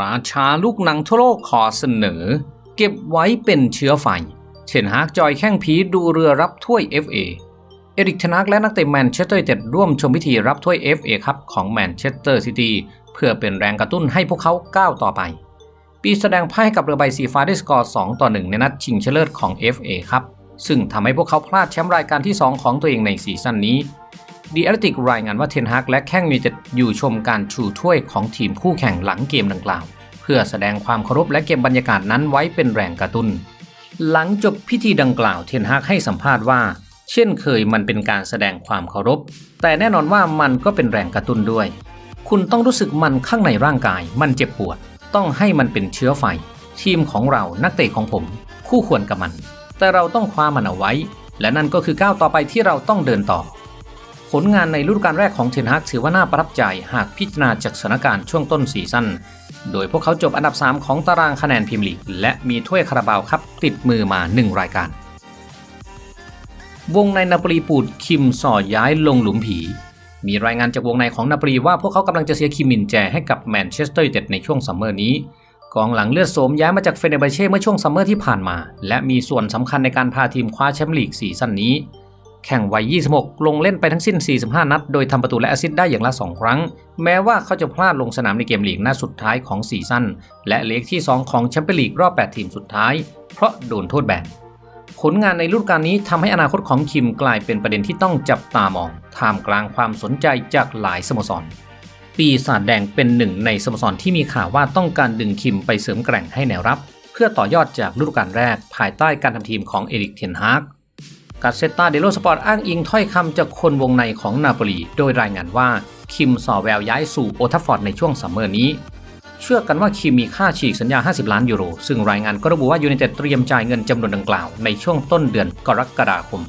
ราชาลูกหนังทั่วโลกขอเสนอ เก็บไว้เป็นเชื้อไฟ เช่นฮากจอยแข้งผีดูเรือรับถ้วย FA เอริกเทนักและนักเตะแมนเชสเตอร์ยูไนเต็ดร่วมชมพิธีรับถ้วย FA ครับของแมนเชสเตอร์ซิตี้เพื่อเป็นแรงกระตุ้นให้พวกเขาก้าวต่อไป ปีแสดงไพ่กับเรือใบสีฟ้าด้สกอร์ 2 ต่อ 1 ในนัดชิงชนะเลิศของ FA ครับซึ่งทำให้พวกเขาพลาดแชมป์รายการที่ 2 ของตัวเองในซีซั่นนี้ ดีแอตติกรายงานว่าเทนฮักและแข้งยูไนเต็ดอยู่ชมการชูถ้วยของทีมคู่แข่งหลังเกมดังกล่าว เพื่อแสดงความเคารพและเก็บบรรยากาศนั้นไว้เป็นแรงกระตุ้น หลังจบพิธีดังกล่าวเทนฮักให้สัมภาษณ์ว่า เช่นเคยมันเป็นการแสดงความเคารพ แต่แน่นอนว่ามันก็เป็นแรงกระตุ้นด้วย คุณต้องรู้สึกมันข้างในร่างกาย มันเจ็บปวด ต้องให้มันเป็นเชื้อไฟ ทีมของเรานักเตะของผม คู่ควรกับมัน แต่เราต้องคว้ามันเอาไว้ และนั่นก็คือก้าวต่อไปที่เราต้องเดินต่อ ผลงานในฤดูกาลแรกของเทนฮักถือว่าน่าประทับใจหากพิจารณาจากสถานการณ์ช่วงต้นซีซั่น โดยพวกเขาจบอันดับ 3 ของตารางคะแนนพรีเมียร์ลีก และมีถ้วยคาราบาวครับติดมือมา 1 รายการ วงในนาปลีปูดคิมสอย้ายลงหลุมผี มีรายงานจากวงในของนาปลีว่าพวกเขากำลังจะเสียคิมมินแจให้กับแมนเชสเตอร์ยูไนเต็ดในช่วงซัมเมอร์นี้กองหลังเลือดโสมย้ายมาจากเฟเนเบเช่เมื่อช่วงซัมเมอร์ที่ผ่านมา และมีส่วนสำคัญในการพาทีมคว้าแชมป์ลีกซีซั่นนี้ แข่งวัย 26 ลงเล่นไปทั้งสิ้น 45 นัด โดยทำประตูและแอสซิสต์ได้อย่างละ 2 ครั้ง แม้ว่าเขาจะพลาดลงสนามในเกมลีกนัดสุดท้ายของซีซั่น และเลกที่ 2 ของแชมเปี้ยนลีกรอบ 8 ทีมสุดท้าย เพราะโดนโทษแบน ผลงานในฤดูกาลนี้ทำให้อนาคตของคิมกลายเป็นประเด็นที่ต้องจับตามองท่ามกลางความสนใจจากหลายสโมสร ปีศาจแดงเป็นหนึ่งในสโมสรที่มีข่าวว่าต้องการดึงคิมไปเสริมแกร่งให้แนวรับ เพื่อต่อยอดจากฤดูกาลแรกภายใต้การทำทีมของเอริกเทนฮาก กาเซตาเดโลสปอร์ตอ้างอิงถ้อยคำจากคนวงในของนาโปลีโดยรายงานว่าคิมสอแววย้ายสู่โอทัฟฟอร์ดในช่วงซัมเมอร์นี้ เชื่อกันว่าคิมมีค่าฉีกสัญญา 50 ล้านยูโร ซึ่งรายงานก็ระบุว่ายูไนเต็ดเตรียมจ่ายเงินจำนวนดังกล่าวในช่วงต้นเดือนกรกฎาคม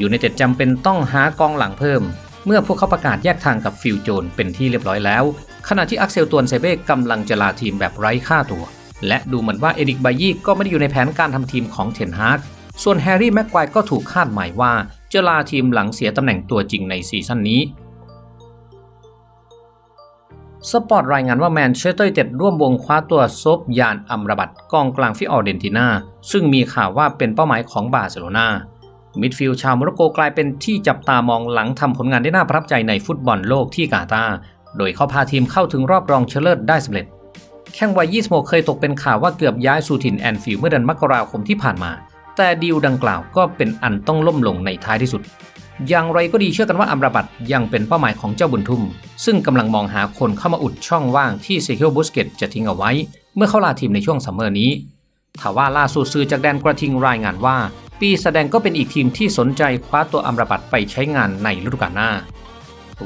ยูไนเต็ดจำเป็นต้องหากองหลังเพิ่ม เมื่อพวกเขาประกาศแยกทางกับฟิลโจนเป็นที่เรียบร้อยแล้ว ขณะที่อักเซลตวนเซเบ้กำลังจะลาทีมแบบไร้ค่าตัว และดูเหมือนว่าเอริกไบยี่ก็ไม่ได้อยู่ในแผนการทำทีมของเทนฮาก ส่วนแฮร์รี่แม็กควายก็ถูกคาดหมายว่าจะลาทีมหลังเสียตำแหน่งตัวจริงในซีซั่นนี้สปอร์ตรายงานว่าแมนเชสเตอร์ยูไนเต็ดร่วมวงคว้าตัวซบยานอัมรบัตกองกลางฟิออร์เดนตินาซึ่งมีข่าวว่าเป็นเป้าหมายของบาร์เซโลนามิดฟิลด์ชาวโมร็อกโกกลายเป็นที่จับตามองหลังทำผลงานได้น่าประทับใจในฟุตบอลโลกที่กาตาร์โดยเขาพาทีมเข้าถึงรอบรองชนะเลิศได้สำเร็จ แข้งวัย 26 เคยตกเป็นข่าวว่าเกือบย้ายสู่ถิ่นแอนฟิลด์เมื่อเดือนมกราคมที่ผ่านมา แต่ดีลดังกล่าวก็เป็นอันต้องล่มลงในท้ายที่สุด อย่างไรก็ดีเชื่อกันว่าอัมราบัตยังเป็นเป้าหมายของเจ้าบุญทุ่ม ซึ่งกำลังมองหาคนเข้ามาอุดช่องว่างที่เซเคิลบุสเกตจะทิ้งเอาไว้ เมื่อเขาลาทีมในช่วงซัมเมอร์นี้ทว่าล่าสุดสื่อจากแดนกระทิงรายงานว่า ปีแสดงก็เป็นอีกทีมที่สนใจคว้าตัวอัมราบัตไปใช้งานในฤดูกาลหน้า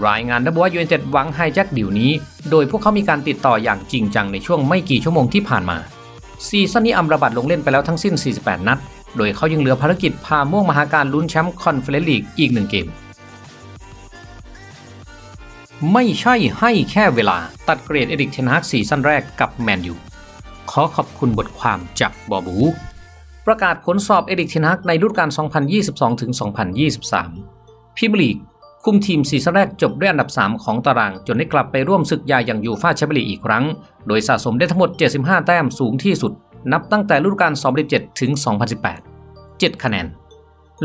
รายงานระบุว่ายูไนเต็ดหวังไฮแจ็คดิวนี้ โดยพวกเขามีการติดต่ออย่างจริงจังในช่วงไม่กี่ชั่วโมงที่ผ่านมาซีซั่นนี้อัมราบัตลงเล่นไปแล้วทั้งสิ้น 48 นัด โดยเขายังเหลือภารกิจพาม่วงมหาการลุ้นแชมป์คอนเฟอเรนซ์ลีกอีกหนึ่งเกม ไม่ใช่ให้แค่เวลาตัดเกรดเอริกเทนฮากซีซั่นแรกกับแมนยูขอขอบคุณบทความจากบอบู ประกาศผลสอบเอริกเทนฮากในฤดูกาล 2022-2023พรีเมียร์ลีก คุมทีมซีซั่นแรกจบด้วยอันดับ 3 ของตาราง จนได้กลับไปร่วมศึกใหญ่อย่างยูฟ่าแชมเปี้ยนลีกอีกครั้ง โดยสะสมได้ทั้งหมด 75 แต้มสูงที่สุด นับตั้งแต่ฤดูกาล2017 ถึง 2018 7 คะแนน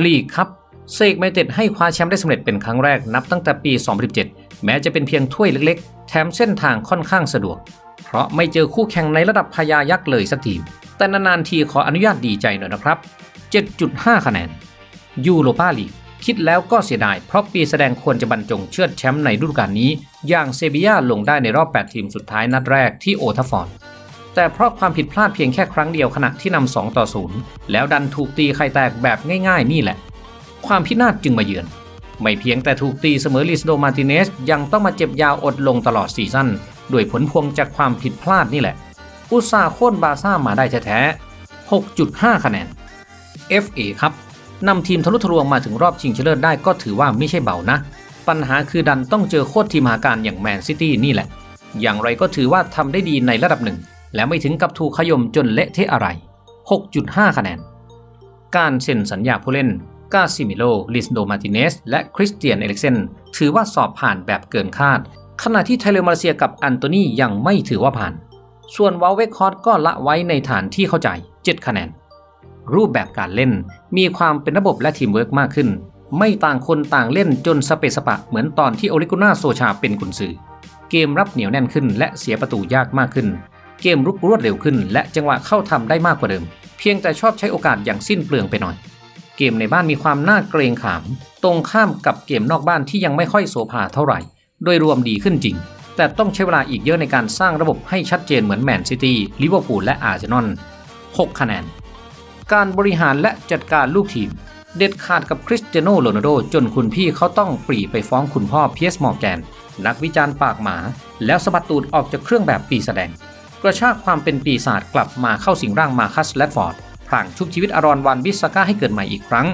ลีกครับเซกไมเต็ดให้คว้าแชมป์ได้สำเร็จเป็นครั้งแรกนับตั้งแต่ปี 2017 แม้จะเป็นเพียงถ้วยเล็กๆ แถมเส้นทางค่อนข้างสะดวก เพราะไม่เจอคู่แข่งในระดับพญายักษ์เลยสักทีแต่นานๆทีขออนุญาตดีใจหน่อยนะครับ 7.5 คะแนน ยูโรปาลีกคิดแล้วก็เสียดายเพราะปีแสดงควรจะบรรจงเชือดแชมป์ในฤดูกาลนี้ อย่างเซบียาลงได้ในรอบ 8 ทีมสุดท้ายนัดแรกที่โอทัฟฟอร์ด แต่เพราะความผิดพลาดเพียงแค่ครั้งเดียวขณะที่นำ2ต่อ0แล้วดันถูกตีไข่แตกแบบง่ายๆ นี่แหละ ความพินาศจึงมาเยือน ไม่เพียงแต่ถูกตีเสมอลิสโดมาติเนสยังต้องมาเจ็บยาวอดลงตลอดซีซั่นด้วยผลพวงจากความผิดพลาดนี่แหละ อุตสาห์โค่นบาซ่ามาได้แท้ๆ6.5 คะแนน FA ครับนำทีมทะลุทะลวงมาถึงรอบชิงชนะเลิศได้ก็ถือว่าไม่ใช่เบานะ ปัญหาคือดันต้องเจอโคตรทีมหาการอย่างแมนซิตี้นี่แหละ อย่างไรก็ถือว่าทำได้ดีในระดับหนึ่ง และไม่ถึงกับถูกขย่มจนเละเทะอะไร 6.5 คะแนน การเซ็นสัญญาผู้เล่นกาซิมิโล ลิสโดมาติเนส และคริสเตียนเอลิกเซน ถือว่าสอบผ่านแบบเกินคาด ขณะที่ไทเลมาเซียกับอันโตนียังไม่ถือว่าผ่าน ส่วนวอลเวคอร์ดก็ละไว้ในฐานที่เข้าใจ 7 คะแนน รูปแบบการเล่นมีความเป็นระบบและทีมเวิร์กมากขึ้น ไม่ต่างคนต่างเล่นจนสเปซสปะเหมือนตอนที่โอลิกุน่าโซชาเป็นกุนซือ เกมรับเหนียวแน่นขึ้นและเสียประตูยากมากขึ้น เกมรุกรวดเร็วขึ้น และจังหวะเข้าทำได้มากกว่าเดิม เพียงแต่ชอบใช้โอกาสอย่างสิ้นเปลืองไปหน่อย เกมในบ้านมีความน่าเกรงขาม ตรงข้ามกับเกมนอกบ้านที่ยังไม่ค่อยโสภาเท่าไหร่ โดยรวมดีขึ้นจริง แต่ต้องใช้เวลาอีกเยอะในการสร้างระบบให้ชัดเจนเหมือนแมนซิตี้ลิเวอร์พูลและอาร์เซนอล6คะแนน การบริหารและจัดการลูกทีม เด็ดขาดกับคริสเตียโนโรนัลโดจนคุณพี่เขาต้องปรีไปฟ้องคุณพ่อเพียสมอร์แกนนักวิจารณ์ปากหมา แล้วสะบัดตูดออกจากเครื่องแบบปีแสดง กระชากความเป็นปีศาจกลับมาเข้าสิงร่างมาคัสแลดฟอร์ดพลางชุบชีวิตอารอนวันบิสซาก้าให้เกิดใหม่อีกครั้ง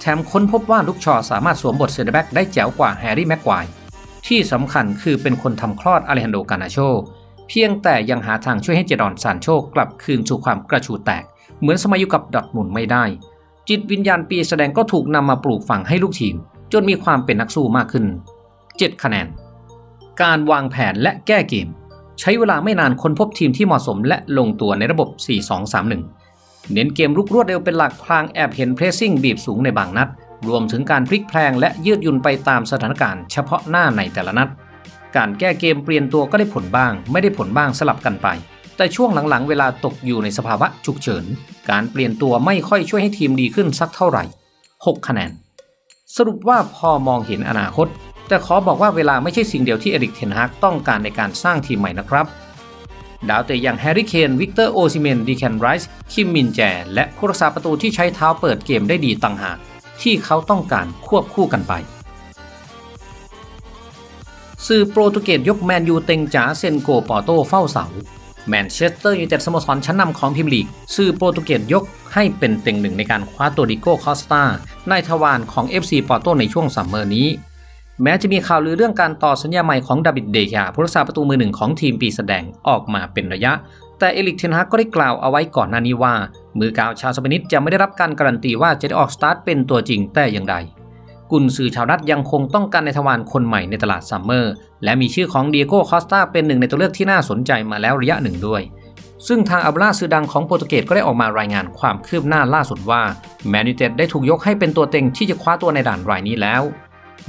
แถมค้นพบว่าลูกชอสามารถสวมบทเซนเตอร์แบ็กได้แจ๋วกว่าแฮร์รี่แม็กควายที่สำคัญคือเป็นคนทำคลอดอเลฮันโดกานาโช เพียงแต่ยังหาทางช่วยให้เจดอนซานโชกลับคืนสู่ความกระชูแตก เหมือนสมัยอยู่กับดอทมุนไม่ได้ จิตวิญญาณปีแสดงก็ถูกนำมาปลูกฝังให้ลูกทีม จนมีความเป็นนักสู้มากขึ้น 7 คะแนน การวางแผนและแก้เกม ใช้เวลาไม่นานค้นพบทีมที่เหมาะสมและลงตัวในระบบ 4-2-3-1 เน้นเกมรุกรวดเร็วเป็นหลักพลางแอบเห็นเพรสซิ่งบีบสูงในบางนัด รวมถึงการพลิกแพลงและยืดหยุ่นไปตามสถานการณ์เฉพาะหน้าในแต่ละนัด การแก้เกมเปลี่ยนตัวก็ได้ผลบ้าง ไม่ได้ผลบ้างสลับกันไป แต่ช่วงหลังๆ เวลาตกอยู่ในสภาวะฉุกเฉิน การเปลี่ยนตัวไม่ค่อยช่วยให้ทีมดีขึ้นสักเท่าไหร่ 6 คะแนน สรุปว่าพอมองเห็นอนาคต แต่ขอบอกว่าเวลาไม่ใช่สิ่งเดียวที่เอริกเทนฮากต้องการในการสร้างทีมใหม่นะครับ ดาวเตะอย่างแฮร์รี่เคน วิกเตอร์โอซิเมน ดีแคนไรส์ คิมมินแจ และผู้รักษาประตูที่ใช้เท้าเปิดเกมได้ดีต่างหาก ที่เขาต้องการควบคู่กันไป สื่อโปรตุเกสยกแมนยูเต็งจ๋าเซนโกปอโตเฝ้าเสาแมนเชสเตอร์ยูไนเต็ดสโมสรชั้นนำของพรีเมียร์ลีกสื่อโปรตุเกสยกให้เป็นเต็งหนึ่งในการคว้าตัวดิโก้คอสตาในทวารของ FC ปอโตในช่วงซัมเมอร์นี้ แม้จะมีข่าวลือเรื่องการต่อสัญญาใหม่ของดาวิดเดชาผู้รักษาประตูมือหนึ่งของทีมปีแสดงออกมาเป็นระยะ แต่เอลิกเทนฮากก็ได้กล่าวเอาไว้ก่อนหน้านี้ว่า มือกาวชาวสเปนิสจะไม่ได้รับการการันตีว่าจะได้ออกสตาร์ทเป็นตัวจริงแต่อย่างใดกุนซือชาวรัฐยังคงต้องการในทวารคนใหม่ในตลาดซัมเมอร์ และมีชื่อของเดียโก้คอสตาเป็นหนึ่งในตัวเลือกที่น่าสนใจมาแล้วระยะหนึ่งด้วย ซึ่งทางอับราสื่อดังของโปรตุเกสก็ได้ออกมารายงานความคืบหน้าล่าสุดว่าแมนยูเต็ดได้ถูกยกให้เป็นตัวเต็งที่จะคว้าตัวในด่านรายนี้แล้ว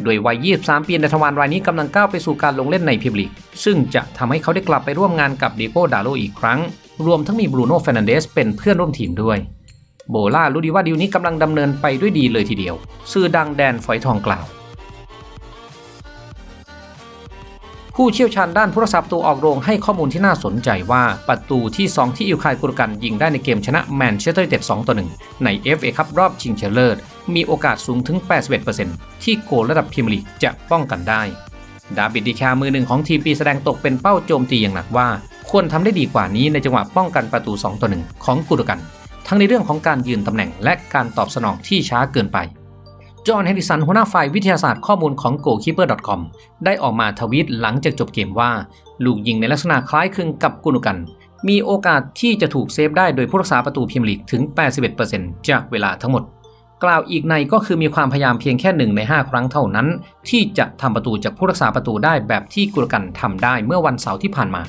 โดยวัย 23 ปีในทวารรายนี้กำลังก้าวไปสู่การลงเล่นในพรีเมียร์ลีกซึ่งจะทำให้เขาได้กลับไปร่วมงานกับเดโก้ดาโลอีกครั้ง รวมทั้งมีบรูโน่เฟรนันเดสเป็นเพื่อนร่วมทีมด้วย โบล่ารู้ดีว่าดีลนี้กำลังดำเนินไปด้วยดีเลยทีเดียวซื่อดังแดนฝอยทองกล่าว ผู้เชี่ยวชาญด้านผู้รักษาประตูออกโรงให้ข้อมูลที่น่าสนใจว่าประตูที่ 2 ที่อิลคายกุรกันยิงได้ในเกมชนะแมนเชสเตอร์ยูไนเต็ด2ต่อ1ใน FA คัพรอบชิงชนะเลิศ มีโอกาสสูงถึง 81%ที่โกลระดับพรีเมียร์ลีกจะป้องกันได้ ดาบิดดิคามือหนึ่งของทีมปีแสดงตกเป็นเป้าโจมตีอย่างหนักว่า ควรทำได้ดีกว่านี้ในจังหวะป้องกันประตู 2 ต่อ 1 ของกุรกัน ทั้งในเรื่องของการยืนตำแหน่งและการตอบสนองที่ช้าเกินไปจอห์นเฮนริสันหัวหน้าฝ่ายวิทยาศาสตร์ข้อมูลของ goalkeeper.com ได้ออกมาทวีตหลังจากจบเกมว่า ลูกยิงในลักษณะคล้ายคลึงกับกุนกัน มีโอกาสที่จะถูกเซฟได้โดยผู้รักษาประตูพรีเมียร์ลีกถึง 81%จากเวลาทั้งหมด กล่าวอีกในก็คือมีความพยายามเพียงแค่หนึ่งใน 5 ครั้งเท่านั้น ที่จะทำประตูจากผู้รักษาประตูได้แบบที่กุนกันทำได้เมื่อวันเสาร์ที่ผ่านมา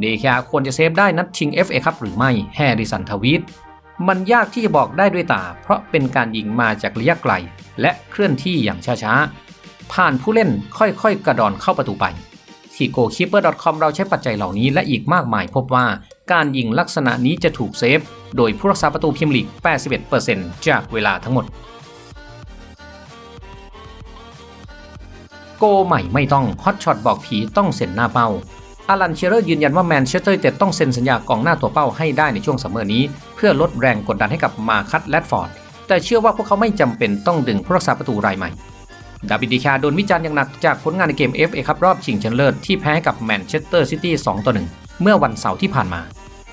เดคาควรจะเซฟได้นัดชิง FA ครับหรือไม่แฮร์ริสันทวีตมันยากที่จะบอกได้ด้วยตา เพราะเป็นการยิงมาจากระยะไกล และเคลื่อนที่อย่างช้าๆ ผ่านผู้เล่นค่อยๆ กระดอนเข้าประตูไป ที่ goalkeeper.com เราใช้ปัจจัยเหล่านี้และอีกมากมายพบว่าการยิงลักษณะนี้จะถูกเซฟ โดยผู้รักษาประตูพรีเมียร์ลีก 81%จากเวลาทั้งหมด โกใหม่ไม่ต้องฮอตช็อตบอกผีต้องเซ็นหน้าเป้าอารันเชเรอร์ยืนยันว่าแมนเชสเตอร์ยูไนเต็ดต้องเซ็นสัญญากองหน้าตัวเป้าให้ได้ในช่วงซัมเมอร์นี้ เพื่อลดแรงกดดันให้กับมาคัตแลดฟอร์ดแต่เชื่อว่าพวกเขาไม่จำเป็นต้องดึงผู้รักษาประตูรายใหม่ ดาวิดดิคาโดนวิจารณ์อย่างหนักจากผลงานในเกม FA ครับรอบชิงชนะเลิศที่แพ้กับแมนเชสเตอร์ซิตี้2ต่อ1เมื่อวันเสาร์ที่ผ่านมา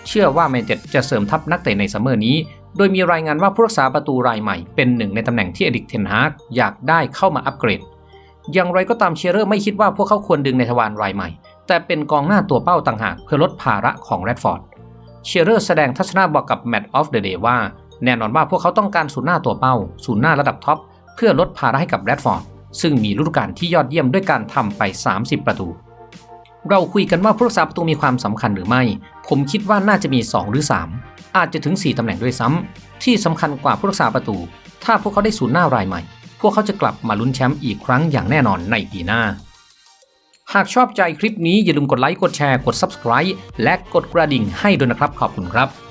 เชื่อว่าแมนเชสเตอร์จะเสริมทัพนักเตะในซัมเมอร์นี้ โดยมีรายงานว่าผู้รักษาประตูรายใหม่เป็นหนึ่งในตำแหน่งที่เอดิกเทนฮากอยากได้เข้ามาอัปเกรด อย่างไรก็ตามเชเรอร์ไม่คิดว่าพวกเขาควรดึงในทวารรายใหม่ แต่เป็นกองหน้าตัวเป้าต่างหากเพื่อลดภาระของแรดฟอร์ด เชเรอร์แสดงทัศนะบอกกับ Match of the Day ว่าแน่นอนว่าพวกเขาต้องการศูนย์หน้าตัวเป้า ศูนย์หน้าระดับท็อปเพื่อลดภาระให้กับแรดฟอร์ด ซึ่งมีฤดูกาลที่ยอดเยี่ยมด้วยการทำไป 30 ประตู เราคุยกันว่าผู้รักษาประตูมีความสำคัญหรือไม่ ผมคิดว่าน่าจะมี 2 หรือ 3 อาจจะถึง 4ตำแหน่งด้วยซ้ำที่สำคัญกว่าผู้รักษาประตู ถ้าพวกเขาได้ศูนย์หน้ารายใหม่ พวกเขาจะกลับมาลุ้นแชมป์อีกครั้งอย่างแน่นอนในปีหน้า หากชอบใจคลิปนี้อย่าลืมกดไลค์กดแชร์กด Subscribe และกดกระดิ่งให้ด้วยนะครับขอบคุณครับ